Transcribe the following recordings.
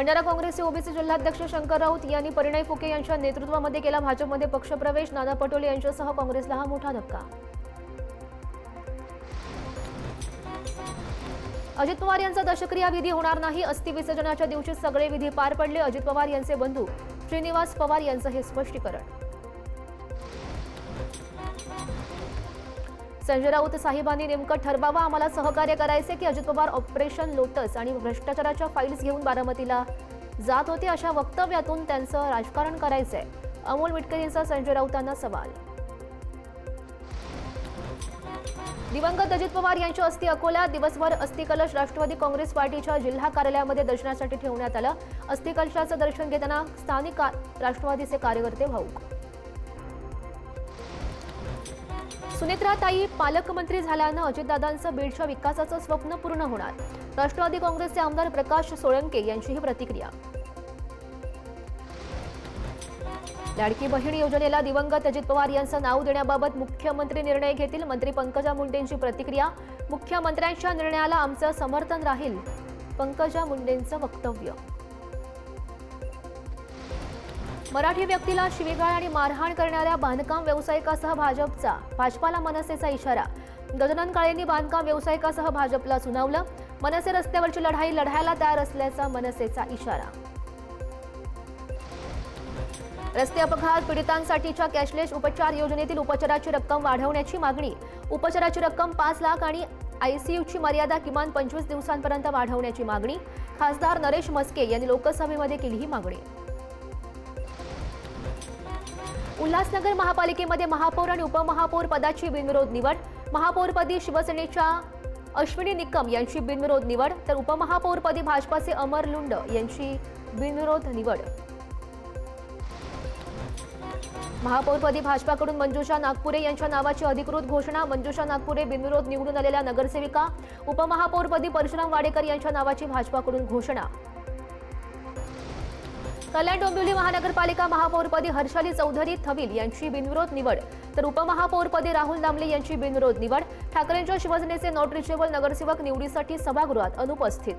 भंडारा काँग्रेसचे ओबीसी जिल्हाध्यक्ष शंकर राऊत यांनी परिणय फुके यांच्या नेतृत्वामध्ये केला भाजपमध्ये पक्षप्रवेश. नाना पटोले यांच्यासह काँग्रेसला हा मोठा धक्का. अजित पवार यांचा दशक्रिया विधी होणार नाही. अस्थि विसर्जनाच्या दिवशी सगळे विधी पार पडले. अजित पवार यांचे बंधू श्रीनिवास पवार यांचं हे स्पष्टीकरण. संजय राऊत साहेबांनी नेमकं ठरवावं? आम्हाला सहकार्य करायचे की अजित पवार ऑपरेशन लोटस आणि भ्रष्टाचाराच्या फाईल्स घेऊन बारामतीला जात होते अशा वक्तव्यातून त्यांचं राजकारण करायचंय. अमोल मिटकरींचा संजय राऊतांना सवाल. दिवंगत अजित पवार यांच्या अस्थि अकोल्यात दिवसभर अस्थिकलश राष्ट्रवादी काँग्रेस पार्टीच्या जिल्हा कार्यालयामध्ये दर्शनासाठी ठेवण्यात आलं. अस्थिकलशाचं दर्शन घेताना स्थानिक राष्ट्रवादीचे कार्यकर्ते भाऊक सुनेत्राताई पालकमंत्री झाल्यानं अजितदादांचं बीडच्या विकासाचं स्वप्न पूर्ण होणार. राष्ट्रवादी काँग्रेसचे आमदार प्रकाश सोळंके यांची ही प्रतिक्रिया. लाडकी बहीण योजनेला दिवंगत अजित पवार यांचं नाव देण्याबाबत मुख्यमंत्री निर्णय घेतील मंत्री पंकजा मुंडेंची प्रतिक्रिया. मुख्यमंत्र्यांच्या निर्णयाला आमचं समर्थन राहील पंकजा मुंडेंचं वक्तव्य. मराठी व्यक्तीला शिवीगाळ आणि मारहाण करणाऱ्या बांधकाम व्यावसायिकासह भाजपचा भाजपाला मनसेचा इशारा. गजानन काळेंनी बांधकाम व्यावसायिकासह भाजपला सुनावलं. मनसे रस्त्यावरची लढाई लढायला तयार असल्याचा मनसेचा इशारा. रस्ते अपघात पीडितांसाठीच्या कॅशलेस उपचार योजनेतील उपचाराची रक्कम वाढवण्याची मागणी. उपचाराची रक्कम पाच लाख आणि आयसीयूची मर्यादा किमान पंचवीस दिवसांपर्यंत वाढवण्याची मागणी. खासदार नरेश मस्के यांनी लोकसभेमध्ये केली ही मागणी. उल्हासनगर महापालिकेमध्ये महापौर आणि उपमहापौर पदाची बिनविरोध निवड. महापौरपदी शिवसेनेच्या अश्विनी निकम यांची बिनविरोध निवड. तर उपमहापौरपदी भाजपाचे अमर लुंड यांची बिनविरोध निवड. महापौरपदी भाजपाकडून मंजुषा नागपुरे यांच्या नावाची अधिकृत घोषणा. मंजुषा नागपुरे बिनविरोध निवडून आलेल्या नगरसेविका. उपमहापौरपदी परशुराम वाडेकर यांच्या नावाची भाजपाकडून घोषणा. कल्याण डोंबिवली महानगरपालिका महापौरपदी हर्षाली चौधरी थविल यांची बिनविरोध निवड. तर उपमहापौरपदी राहुल दामले यांची बिनविरोध निवड. ठाकरेंच्या शिवसेनेचे नॉट रिचेबल नगरसेवक निवडीसाठी सभागृहात अनुपस्थित.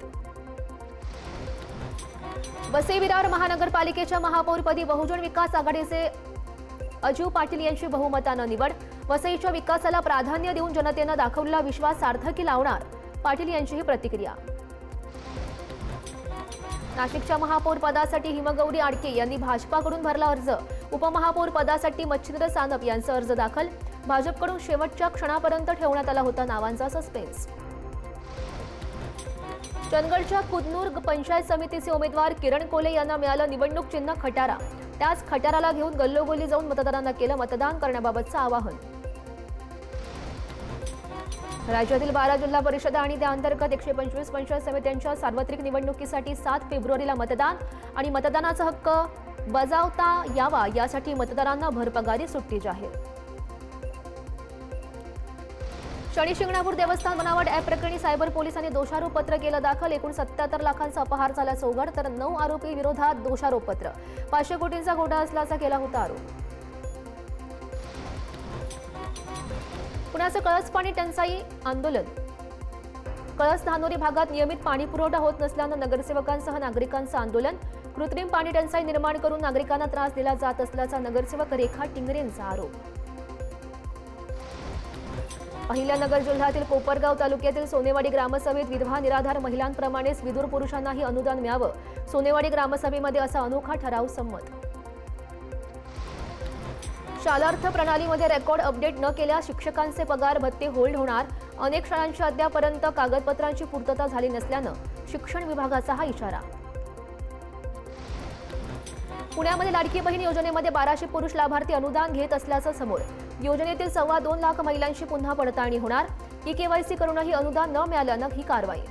वसई विरार महानगरपालिकेच्या महापौरपदी बहुजन विकास आघाडीचे अजीव पाटील यांची बहुमतानं निवड. वसईच्या विकासाला प्राधान्य देऊन जनतेनं दाखवलेला विश्वास सार्थकी लावणार पाटील यांची ही प्रतिक्रिया. नाशिकच्या महापौर पदासाठी हिमगौरी आडके यांनी भाजपाकडून भरला अर्ज. उपमहापौर पदासाठी मच्छिंद्र सानप यांचा अर्ज दाखल. भाजपकडून शेवटच्या क्षणापर्यंत ठेवण्यात आला होता नावांचा सस्पेन्स चंदगडच्या कुदनूर पंचायत समितीचे उमेदवार किरण कोले यांना मिळालं निवडणूक चिन्ह खटारा. त्याच खटाराला घेऊन गल्लोगोली जाऊन मतदारांना केलं मतदान करण्याबाबतचं आवाहन. राज्यातील बारा जिल्हा परिषदा आणि त्या अंतर्गत एकशे पंचवीस पंचायत समित्यांच्या सार्वत्रिक निवडणुकीसाठी सात फेब्रुवारीला मतदान आणि मतदानाचा हक्क बजावता यावा यासाठी मतदारांना भरपगारी सुट्टी जाहीर. शनी शिंगणापूर देवस्थान बनावट ॲप प्रकरणी सायबर पोलिसांनी दोषारोपपत्र केलं दाखल. एकूण सत्याहत्तर लाखांचा अपहार झाल्याचं उघड तर नऊ आरोपी विरोधात दोषारोपपत्र. पाचशे कोटींचा घोटाळा असल्याचा केला होता आरोप. पुण्याचं कळस पाणी टंचाई आंदोलन. कळस धानोरी भागात नियमित पाणी पुरवठा होत नसल्यानं नगरसेवकांसह नागरिकांचं आंदोलन. कृत्रिम पाणी टंचाई निर्माण करून नागरिकांना त्रास दिला जात असल्याचा नगरसेवक रेखा टिंगरेंचा आरोप. अहिल्यानगर जिल्ह्यातील कोपरगाव तालुक्यातील सोनेवाडी ग्रामसभेत विधवा निराधार महिलांप्रमाणेच विदूर पुरुषांनाही अनुदान मिळावं. सोनेवाडी ग्रामसभेमध्ये असा अनोखा ठराव संमत शालार्थ प्रणालीमध्ये रेकॉर्ड अपडेट न केल्यास शिक्षकांचे पगार भत्ते होल्ड होणार. अनेक शाळांची अद्यापर्यंत कागदपत्रांची पूर्तता झाली नसल्यानं शिक्षण विभागाचा हा इशारा. पुण्यामध्ये लाडकी बहीण योजनेमध्ये बाराशे पुरुष लाभार्थी अनुदान घेत असल्याचं समोर. योजनेतील सव्वा दोन लाख महिलांशी पुन्हा पडताळणी होणार. ई केवायसी करूनही अनुदान न मिळाल्यानं ही कारवाई.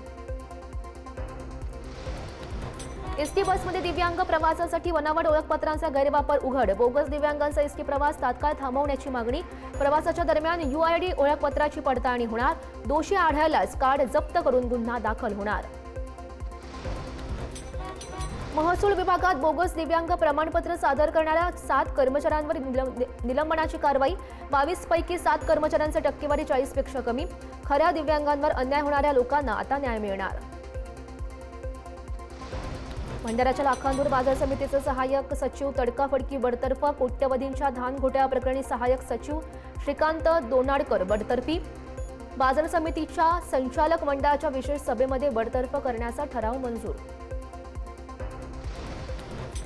एसटी बसमध्ये दिव्यांग प्रवासासाठी बनावट ओळखपत्रांचा गैरवापर उघड. बोगस दिव्यांगांचा एसटी प्रवास तात्काळ थांबवण्याची मागणी. प्रवासाच्या दरम्यान युआयडी ओळखपत्राची पडताळणी होणार. दोषी आढळल्यास कार्ड जप्त करून गुन्हा दाखल होणार. महसूल विभागात बोगस दिव्यांग प्रमाणपत्र सादर करणाऱ्या सात कर्मचाऱ्यांवर निलंबनाची कारवाई. बावीस पैकी सात कर्मचाऱ्यांचं टक्केवारी चाळीसपेक्षा कमी. खऱ्या दिव्यांगांवर अन्याय होणाऱ्या लोकांना आता न्याय मिळणार. भंडाऱ्याच्या लाखांदूर बाजार समितीचे सहाय्यक सचिव तडकाफडकी बडतर्फ कोट्यवधींच्या धान घोटाळ्याप्रकरणी सहाय्यक सचिव श्रीकांत दोनाडकर बडतर्फी. बाजार समितीच्या संचालक मंडळाच्या विशेष सभेमध्ये बडतर्फ करण्याचा ठराव मंजूर.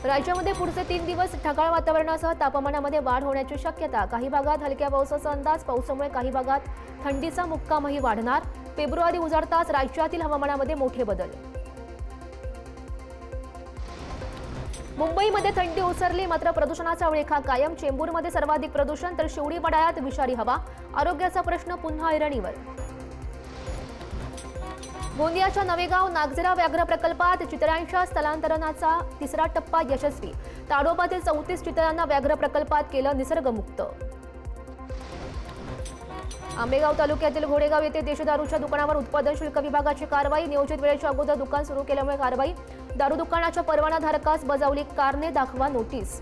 राज्यामध्ये पुढचे तीन दिवस ढगाळ वातावरणासह तापमानामध्ये वाढ होण्याची शक्यता. काही भागात हलक्या पावसाचा अंदाज पावसामुळे काही भागात थंडीचा मुक्कामही वाढणार. फेब्रुवारी उजाडताच राज्यातील हवामानामध्ये मोठे बदल. मुंबईमध्ये थंडी ओसरली मात्र प्रदूषणाचा विळखा कायम. चेंबूरमध्ये सर्वाधिक प्रदूषण तर शिवडी वडाळ्यात विषारी हवा. आरोग्याचा प्रश्न पुन्हा ऐरणीवर. गोंदियाच्या नवेगाव नागझरा व्याघ्र प्रकल्पात चितळ्यांच्या स्थलांतरणाचा तिसरा टप्पा यशस्वी. ताडोबातील चौतीस चितळांना व्याघ्र प्रकल्पात केलं निसर्गमुक्त. आंबेगाव तालुक्यातील घोडेगाव येथे देशदारूच्या दुकानावर उत्पादन शुल्क विभागाची कारवाई. नियोजित वेळेच्या अगोदर दुकान सुरू केल्यामुळे कारवाई. दारू दुकानाच्या परवानाधारकास बजावली कारणे दाखवा नोटीस.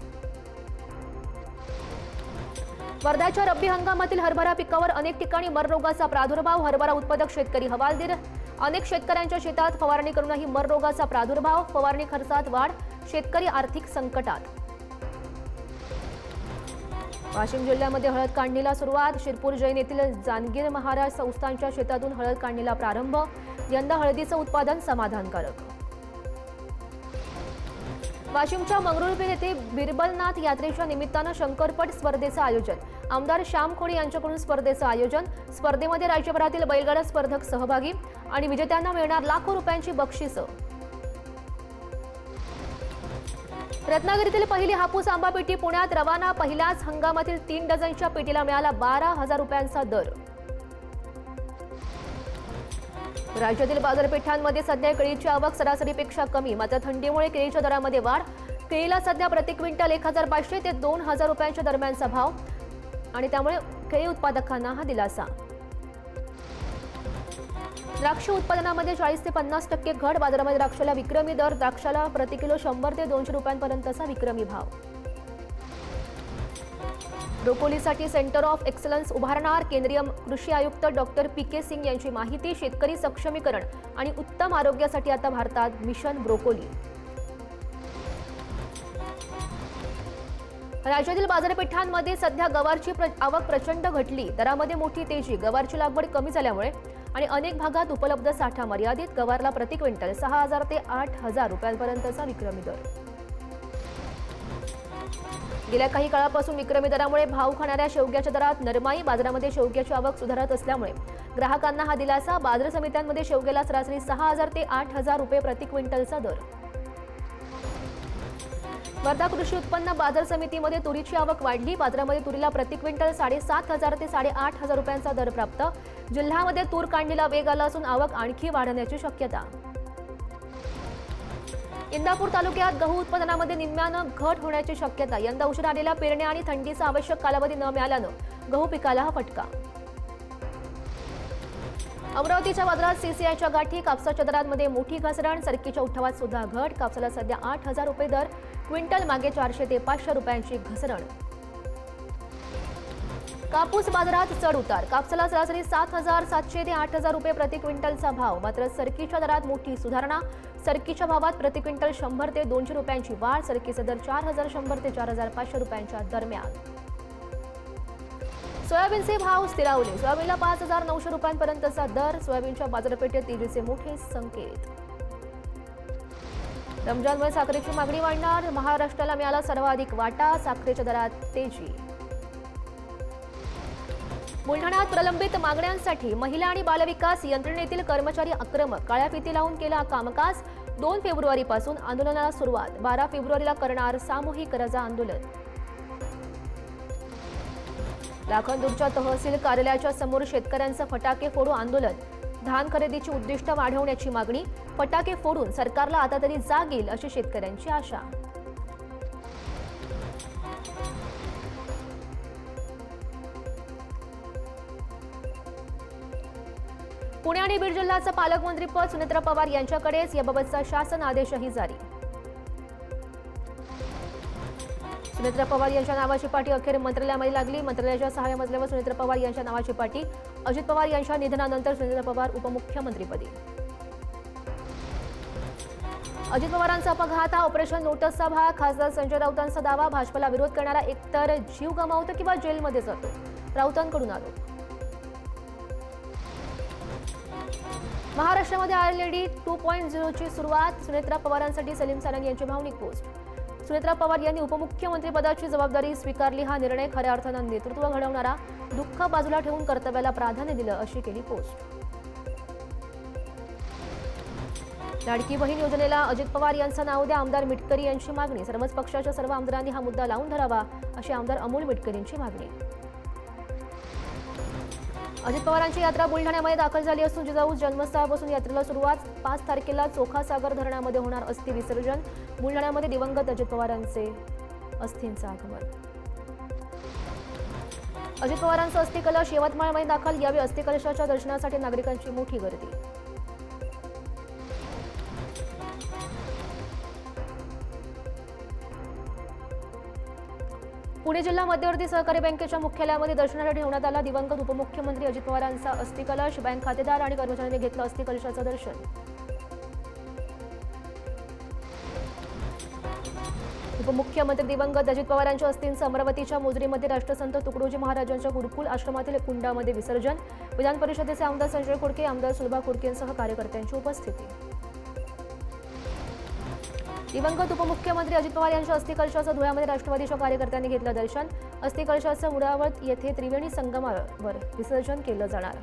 वर्ध्याच्या रब्बी हंगामातील हरभरा पिकावर अनेक ठिकाणी मररोगाचा प्रादुर्भाव हरभरा उत्पादक शेतकरी हवालदिल. अनेक शेतकऱ्यांच्या शेतात फवारणी करूनही मररोगाचा प्रादुर्भाव फवारणी खर्चात वाढ शेतकरी आर्थिक संकटात. वाशिम जिल्ह्यामध्ये हळद काढणीला सुरुवात. शिरपूर जैन येथील जानगीर महाराज संस्थांच्या शेतातून हळद काढणीला प्रारंभ. यंदा हळदीचं उत्पादन समाधानकारक. वाशिमच्या मंगरुळपीर येथे बिरबलनाथ यात्रेच्या निमित्तानं शंकरपट स्पर्धेचं आयोजन. आमदार श्याम खोडे यांच्याकडून स्पर्धेचं आयोजन. स्पर्धेमध्ये राज्यभरातील बैलगाडा स्पर्धक सहभागी आणि विजेत्यांना मिळणार लाखो रुपयांची बक्षिसं. रत्नागिरीतील पहिली हापूस आंबा पेटी पुण्यात रवाना पहिल्याच हंगामातील तीन डझनच्या पेटीला मिळाला बारा हजार रुपयांचा दर. राज्यातील बाजारपेठांमध्ये सध्या केळीची आवक सरासरीपेक्षा कमी. मात्र थंडीमुळे केळीच्या दरामध्ये वाढ. केळीला सध्या प्रति क्विंटल एक हजार पाचशे ते दोन हजार रुपयांच्या दरम्यानचा भाव आणि त्यामुळे केळी उत्पादकांना हा दिलासा. द्राक्ष उत्पादनामध्ये चाळीस ते पन्नास टक्के घट. बाजारामध्ये द्राक्षाला विक्रमी दर. द्राक्षाला प्रति किलो शंभर ते दोनशे रुपयांपर्यंतचा विक्रमी भाव. ब्रोकोलीसाठी सेंटर ऑफ एक्सलन्स उभारणार केंद्रीय कृषी आयुक्त डॉक्टर पी के सिंग यांची माहिती शेतकरी सक्षमीकरण आणि उत्तम आरोग्यासाठी आता भारतात मिशन ब्रोकोली. राज्यातील बाजारपेठांमध्ये सध्या गवारची प्र- आवक प्रचंड घटली. दरामध्ये मोठी तेजी गवारची लागवड कमी झाल्यामुळे आणि अनेक भागात उपलब्ध साठा मर्यादित गवारला प्रति क्विंटल सहा हजार ते आठ हजार रुपयांपर्यंतचा विक्रमी दर. गेल्या काही काळापासून विक्रमी दरामुळे भाव खाणाऱ्या शेवग्याच्या दरात नरमाई बाजारामध्ये शेवग्याची आवक सुधारत असल्यामुळे ग्राहकांना हा दिलासा बाजार समित्यांमध्ये शेवग्याला सरासरी सहा हजार ते आठ हजार रुपये प्रति क्विंटलचा दर. वर्धा कृषी उत्पन्न बाजार समितीमध्ये तुरीची आवक वाढली. बाजारामध्ये तुरीला प्रति क्विंटल साडेसात हजार ते साडेआठ हजार रुपयांचा दर प्राप्त. जिल्ह्यामध्ये तूर काढणीला वेग आला असून आवक आणखी वाढण्याची शक्यता. इंदापूर तालुक्यात गहू उत्पादनामध्ये निम्म्यानं घट होण्याची शक्यता. यंदा उशीर आलेल्या पेरण्या आणि थंडीचा आवश्यक कालावधी न मिळाल्यानं गहू पिकाला हा फटका. अमरावतीच्या बाजारात सीसीआयच्या गाठी कापसाच्या दरांमध्ये मोठी घसरण सरकीच्या उठावात सुद्धा घट. कापसाला सध्या आठ हजार रुपये दर क्विंटल मागे चारशे ते पाचशे रुपयांची घसरण. कापूस बाजारात चढ उतार. कापसाला सरासरी सात हजार सातशे ते आठ हजार रुपये प्रति क्विंटलचा भाव. मात्र सरकीच्या दरात मोठी सुधारणा सरकीच्या भावात प्रति क्विंटल शंभर ते दोनशे रुपयांची वाढ सरकीचा दर चार हजार शंभर ते चार हजार पाचशे रुपयांच्या दरम्यान. सोयाबीनचे भाव स्थिरावले. सोयाबीनला पाच हजार नऊशे रुपयांपर्यंतचा दर सोयाबीनच्या बाजारपेठेत तेजीचे मोठे संकेत. रमजानमुळे साखरेची मागणी वाढणार महाराष्ट्राला मिळाला सर्वाधिक वाटा साखरेच्या दरात तेजी बुलढाण्यात प्रलंबित मागण्यांसाठी महिला आणि बालविकास यंत्रणेतील कर्मचारी आक्रमक काळ्या फिती लावून केला कामकाज. दोन फेब्रुवारीपासून आंदोलनाला सुरुवात. बारा फेब्रुवारीला करणार सामूहिक रजा आंदोलन. लाखांदूरच्या तहसील कार्यालयाच्या समोर शेतकऱ्यांचं फटाके फोडू आंदोलन. धान खरेदीची उद्दिष्ट वाढवण्याची मागणी. फटाके फोडून सरकारला आता तरी जाग येईल अशी शेतकऱ्यांची आशा. पुणे आणि बीड जिल्ह्याचं पालकमंत्रीपद सुनेत्रा पवार यांच्याकडेच. याबाबतचा शासन आदेशही जारी. सुनेत्रा पवार यांच्या नावाची पाठी अखेर मंत्रालयामध्ये लागली. मंत्रालयाच्या सहाव्या मजल्यावर सुनेत्रा पवार यांच्या नावाची पाठी अजित पवार यांच्या निधनानंतर सुनेत्रा पवार उपमुख्यमंत्रीपदी. अजित पवारांचा अपघात हा ऑपरेशन लोटसचा भाग खासदार संजय राऊतांचा दावा भाजपला विरोध करणारा एकतर जीव गमावतो किंवा जेलमध्ये जातो. राऊतांकडून आरोप. महाराष्ट्रामध्ये आरएलडी टू पॉईंट झिरोची सुरुवात सुनेत्रा पवारांसाठी सलीम सारंग यांची भावनिक पोस्ट. सुनेत्रा पवार यांनी उपमुख्यमंत्रीपदाची जबाबदारी स्वीकारली हा निर्णय खऱ्या अर्थानं नेतृत्व घडवणारा दुःख बाजूला ठेवून कर्तव्याला प्राधान्य दिलं अशी केली पोस्ट. लाडकी बहीण योजनेला अजित पवार यांचं नाव द्या आमदार मिटकरी यांची मागणी सर्वच पक्षाच्या सर्व आमदारांनी हा मुद्दा लावून धरावा अशी आमदार अमोल मिटकरींची मागणी. अजित पवारांची यात्रा बुलढाण्यामध्ये दाखल झाली असून जिजाऊ जन्मस्थळापासून यात्रेला सुरुवात पाच तारखेला चोखासागर धरणामध्ये होणार अस्थि विसर्जन. बुलढाण्यामध्ये दिवंगत अजित पवारांचे अस्थींचं आगमन. अजित पवारांचं अस्थि कलश यवतमाळमध्ये दाखल यावेळी अस्थि कलशाच्या दर्शनासाठी नागरिकांची मोठी गर्दी. पुणे जिल्हा मध्यवर्ती सहकारी बँकेच्या मुख्यालयामध्ये दर्शनासाठी ठेवण्यात आला दिवंगत उपमुख्यमंत्री अजित पवारांचा अस्थिकलश. बँक खातेदार आणि कर्मचाऱ्यांनी घेतलं अस्थिकलशाचं दर्शन. उपमुख्यमंत्री दिवंगत अजित पवारांच्या अस्थींचं अमरावतीच्या मोजरीमध्ये राष्ट्रसंत तुकडोजी महाराजांच्या गुरुकुल आश्रमातील कुंडामध्ये विसर्जन. विधान परिषदेचे आमदार संजय खोडके आमदार सुलभा खोडकेंसह कार्यकर्त्यांची उपस्थिती. दिवंगत उपमुख्यमंत्री अजित पवार यांच्या अस्थिकलशाचं धुळ्यामध्ये राष्ट्रवादीच्या कार्यकर्त्यांनी घेतलं दर्शन. अस्थिकलशाचं मुळावत येथे त्रिवेणी संगमावर विसर्जन केलं जाणार.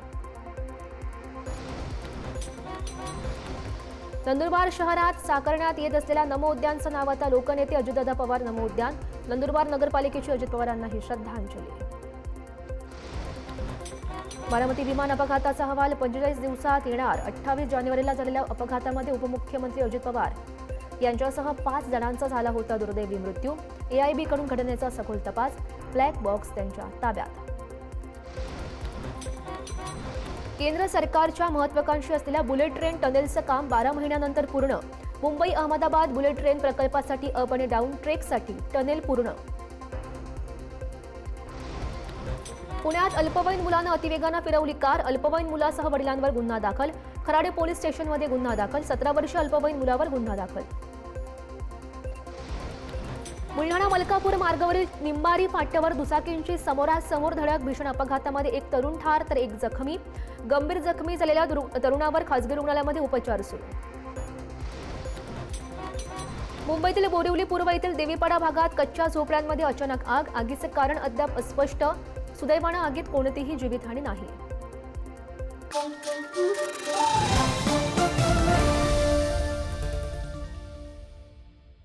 नंदुरबार शहरात साकारण्यात येत असलेल्या नमो उद्यानचं नाव आता लोकनेते अजितदादा पवार नमो उद्यान. नंदुरबार नगरपालिकेची अजित पवारांना ही श्रद्धांजली. बारामती विमान अपघाताचा अहवाल पंचेचाळीस दिवसात येणार. अठ्ठावीस जानेवारीला झालेल्या अपघातामध्ये उपमुख्यमंत्री अजित पवार यांच्यासह पाच जणांचा झाला होता दुर्दैवी मृत्यू. एआयबीकडून घटनेचा सखोल तपास. ब्लॅक बॉक्स त्यांच्या ताब्यात. केंद्र सरकारच्या महत्वाकांक्षी असलेल्या बुलेट ट्रेन टनेलचं काम बारा महिन्यानंतर पूर्ण. मुंबई अहमदाबाद बुलेट ट्रेन प्रकल्पासाठी अप आणि डाऊन ट्रेकसाठी टनेल पूर्ण. पुण्यात अल्पवयीन मुलानं अतिवेगानं फिरवली कार. अल्पवयीन मुलासह वडिलांवर गुन्हा दाखल. खराडे पोलीस स्टेशनमध्ये गुन्हा दाखल. सतरा वर्ष अल्पवयीन मुलावर गुन्हा दाखल. बुलढाणा मलकापूर मार्गावरील निंबारी फाट्यावर दुचाकींची समोरासमोर धडक भीषण अपघातामध्ये एक तरुण ठार तर एक जखमी. गंभीर जखमी झालेल्या तरुणावर खासगी रुग्णालयामध्ये उपचार सुरू. मुंबईतील बोरिवली पूर्व येथील देवीपाडा भागात कच्च्या झोपड्यांमध्ये अचानक आग. आगीचे कारण अद्याप अस्पष्ट. सुदैवानं आगीत कोणतीही जीवितहानी नाही.